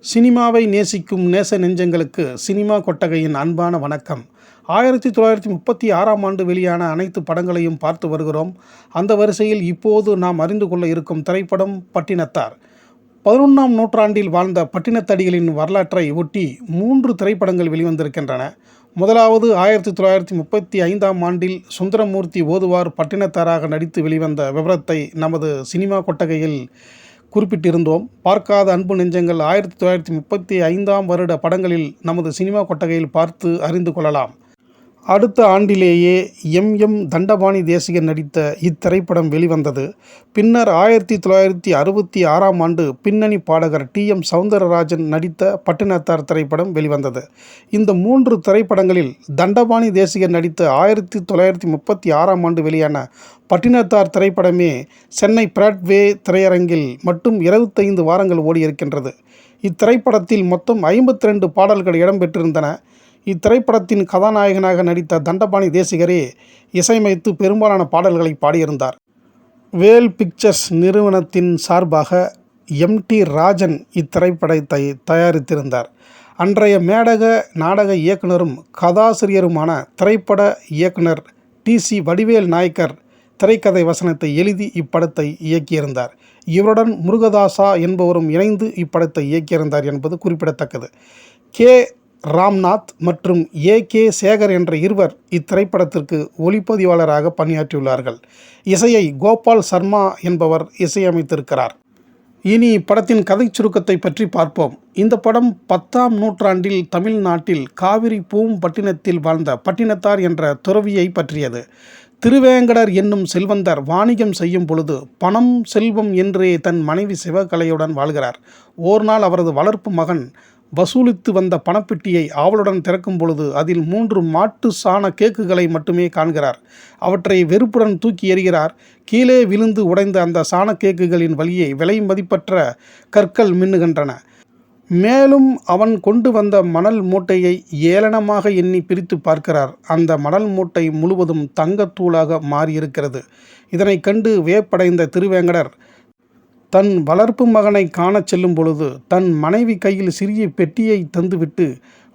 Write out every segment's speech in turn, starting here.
சினிமாவை நேசிக்கும் நேச நெஞ்சங்களுக்கு சினிமா கொட்டகையின் அன்பான வணக்கம். ஆயிரத்தி தொள்ளாயிரத்தி முப்பத்தி ஆறாம் ஆண்டு வெளியான அனைத்து படங்களையும் பார்த்து வருகிறோம். அந்த வரிசையில் இப்போது நாம் அறிந்து கொள்ள இருக்கும் திரைப்படம் பட்டினத்தார். பதினொன்றாம் நூற்றாண்டில் வாழ்ந்த பட்டினத்தடிகளின் வரலாற்றை ஒட்டி மூன்று திரைப்படங்கள் வெளிவந்திருக்கின்றன. முதலாவது ஆயிரத்தி தொள்ளாயிரத்தி முப்பத்தி ஐந்தாம் ஆண்டில் சுந்தரமூர்த்தி ஓதுவார் பட்டினத்தாராக நடித்து வெளிவந்த விவரத்தை நமது சினிமா கொட்டகையில் குறிப்பிட்டிருந்தோம். பார்க்காத அன்பு நெஞ்சங்கள் ஆயிரத்தி தொள்ளாயிரத்தி முப்பத்தி ஐந்தாம் வருட படங்களில் நமது சினிமா கொட்டகையில் பார்த்து அறிந்து கொள்ளலாம். அடுத்த ஆண்டிலேயே எம். எம். தண்டபாணி தேசிகன் நடித்த இத்திரைப்படம் வெளிவந்தது. பின்னர் ஆயிரத்தி தொள்ளாயிரத்தி அறுபத்தி ஆறாம் ஆண்டு பின்னணி பாடகர் டி. எம். சவுந்தரராஜன் நடித்த பட்டினத்தார் திரைப்படம் வெளிவந்தது. இந்த மூன்று திரைப்படங்களில் தண்டபாணி தேசிகன் நடித்த ஆயிரத்தி தொள்ளாயிரத்தி முப்பத்தி ஆறாம் ஆண்டு வெளியான பட்டினத்தார் திரைப்படமே சென்னை பிராட்வே திரையரங்கில் மட்டும் இருபத்தைந்து வாரங்கள் ஓடியிருக்கின்றது. இத்திரைப்படத்தில் மொத்தம் ஐம்பத்தி ரெண்டு பாடல்கள் இடம்பெற்றிருந்தன. இத்திரைப்படத்தின் கதாநாயகனாக நடித்த தண்டபாணி தேசிகரே இசையமைத்து பெரும்பாலான பாடல்களை பாடியிருந்தார். வேல் பிக்சர்ஸ் நிறுவனத்தின் சார்பாக எம். டி. ராஜன் இத்திரைப்படத்தை தயாரித்திருந்தார். அன்றைய மேடக நாடக இயக்குனரும் கதாசிரியருமான திரைப்பட இயக்குனர் டி. சி. வடிவேல் நாயக்கர் திரைக்கதை வசனத்தை எழுதி இப்படத்தை இயக்கியிருந்தார். இவருடன் முருகதாசா என்பவரும் இணைந்து இப்படத்தை இயக்கியிருந்தார் என்பது குறிப்பிடத்தக்கது. கே. ராம்நாத் மற்றும் ஏ கே சேகர் என்ற இருவர் இத்திரைப்படத்திற்கு ஒளிப்பதிவாளராக பணியாற்றியுள்ளார்கள். இசையை கோபால் சர்மா என்பவர் இசையமைத்திருக்கிறார். இனி படத்தின் கதை சுருக்கத்தை பற்றி பார்ப்போம். இந்த படம் பத்தாம் நூற்றாண்டில் தமிழ்நாட்டில் காவிரி பூம்பட்டினத்தில் வாழ்ந்த பட்டினத்தார் என்ற துறவியை பற்றியது. திருவேங்கடர் என்னும் செல்வந்தர் வாணிகம் செய்யும் பொழுது பணம் செல்வம் என்றே தன் மனைவி சிவகலையுடன் வாழ்கிறார். ஓர் நாள் அவரது வளர்ப்பு மகன் வசூலித்து வந்த பணப்பெட்டியை ஆவலுடன் திறக்கும் பொழுது அதில் மூன்று மாட்டு சாண கேக்குகளை மட்டுமே காண்கிறார். அவற்றை வெறுப்புடன் தூக்கி எறிகிறார். கீழே விழுந்து உடைந்த அந்த சாண கேக்குகளின் வழியே விலை மதிப்பற்ற கற்கள் மின்னுகின்றன. மேலும் அவன் கொண்டு வந்த மணல் மூட்டையை ஏளனமாக எண்ணி பிரித்து பார்க்கிறார். அந்த மணல் மூட்டை முழுவதும் தங்கத்தூளாக மாறியிருக்கிறது. இதனை கண்டு வியப்படைந்த திருவேங்கடர் தன் வளர்ப்பு மகனை காணச் செல்லும் பொழுது தன் மனைவி கையில் சிறிய பெட்டியை தந்துவிட்டு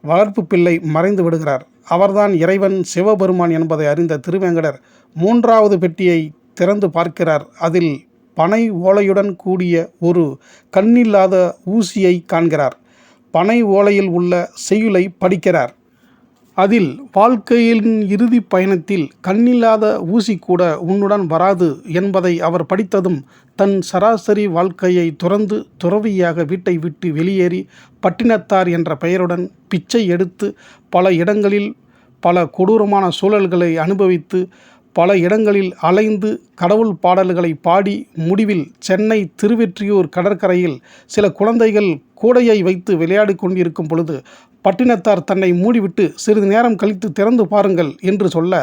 வளர்ப்பு பிள்ளை மறைந்து விடுகிறார். அவர்தான் இறைவன் சிவபெருமான் என்பதை அறிந்த திருவேங்கடர் மூன்றாவது பெட்டியை திறந்து பார்க்கிறார். அதில் பனை ஓலையுடன் கூடிய ஒரு கண்ணில்லாத ஊசியை காண்கிறார். பனை ஓலையில் உள்ள செய்யுளை படிக்கிறார். அதில் வாழ்க்கையின் இறுதி பயணத்தில் கண்ணில்லாத ஊசி கூட உன்னுடன் வராது என்பதை அவர் படித்ததும் தன் சராசரி வாழ்க்கையை துறந்து துறவியாக வீட்டை விட்டு வெளியேறி பட்டினத்தார் என்ற பெயருடன் பிச்சை எடுத்து பல இடங்களில் பல கொடூரமான சூழல்களை அனுபவித்து பல இடங்களில் அலைந்து கடவுள் பாடல்களை பாடி முடிவில் சென்னை திருவெற்றியூர் கடற்கரையில் சில குழந்தைகள் கூடையை வைத்து விளையாடி கொண்டிருக்கும் பொழுது பட்டினத்தார் தன்னை மூடிவிட்டு சிறிது நேரம் கழித்து திறந்து பாருங்கள் என்று சொல்ல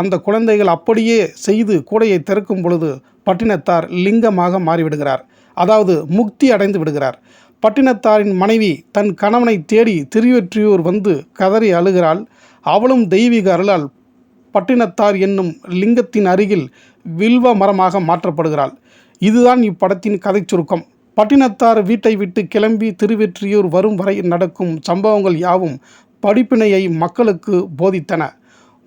அந்த குழந்தைகள் அப்படியே செய்து கூடையை திறக்கும் பொழுது பட்டினத்தார் லிங்கமாக மாறிவிடுகிறார். அதாவது முக்தி அடைந்து விடுகிறார். பட்டினத்தாரின் மனைவி தன் கணவனை தேடி திருவெற்றியூர் வந்து கதறி அழுகிறாள். அவளும் தெய்வீக அருளால் பட்டினத்தார் என்னும் லிங்கத்தின் அருகில் வில்வ மரமாக மாற்றப்படுகிறாள். இதுதான் இப்படத்தின் கதை சுருக்கம் பட்டினத்தார் வீட்டை விட்டு கிளம்பி திருவெற்றியூர் வரும் வரை நடக்கும் சம்பவங்கள் யாவும் படிப்பினையை மக்களுக்கு போதித்தன.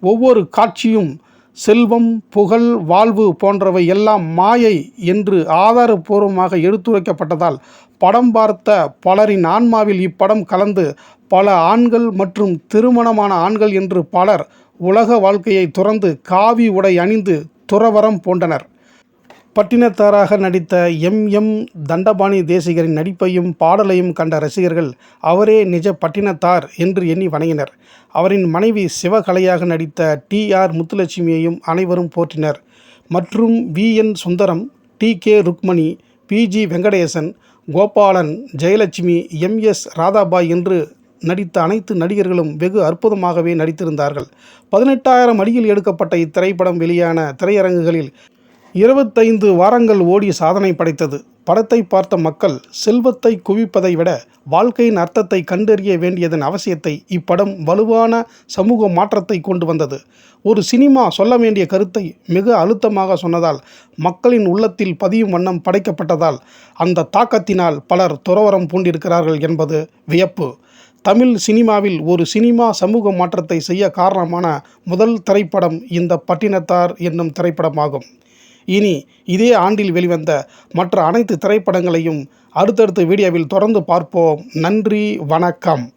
ஒவ்வொரு காட்சியும் செல்வம் புகழ் வாழ்வு போன்றவை எல்லாம் மாயை என்று ஆதாரபூர்வமாக எடுத்துரைக்கப்பட்டதால் படம் பார்த்த பலரின் ஆன்மாவில் இப்படம் கலந்து பல ஆண்கள் மற்றும் திருமணமான ஆண்கள் என்று பலர் உலக வாழ்க்கையை துறந்து காவி உடை அணிந்து துறவரம் பூண்டனர். பட்டினத்தாராக நடித்த எம் எம் தண்டபாணி தேசிகரின் நடிப்பையும் பாடலையும் கண்ட ரசிகர்கள் அவரே நிஜ பட்டினத்தார் என்று எண்ணி வணங்கினர். அவரின் மனைவி சிவகலையாக நடித்த டி ஆர் முத்துலட்சுமியையும் அனைவரும் போற்றினர். மற்றும் V N Sundaram T K Rukmani P G Venkatesan Gopalan Jayalakshmi M S Radhabai என்று நடித்த அனைத்து நடிகர்களும் வெகு அற்புதமாகவே நடித்திருந்தார்கள். பதினெட்டாயிரம் அடியில் எடுக்கப்பட்ட இத்திரைப்படம் வெளியான திரையரங்குகளில் இருபத்தைந்து வாரங்கள் ஓடி சாதனை படைத்தது. படத்தை பார்த்த மக்கள் செல்வத்தை குவிப்பதை விட வாழ்க்கையின் அர்த்தத்தை கண்டறிய வேண்டியதன் அவசியத்தை இப்படம் வலுவான சமூக மாற்றத்தை கொண்டு வந்தது. ஒரு சினிமா சொல்ல வேண்டிய கருத்தை மிக அழுத்தமாக சொன்னதால் மக்களின் உள்ளத்தில் பதியும் வண்ணம் படைக்கப்பட்டதால் அந்த தாக்கத்தினால் பலர் துறவரம் பூண்டிருக்கிறார்கள் என்பது வியப்பு. தமிழ் சினிமாவில் ஒரு சினிமா சமூக மாற்றத்தை செய்ய காரணமான முதல் திரைப்படம் இந்த பட்டினத்தார் என்னும் திரைப்படமாகும். இனி இதே ஆண்டில் வெளிவந்த மற்ற அனைத்து திரைப்படங்களையும் அடுத்தடுத்த வீடியோவில் தொடர்ந்து பார்ப்போம். நன்றி வணக்கம்.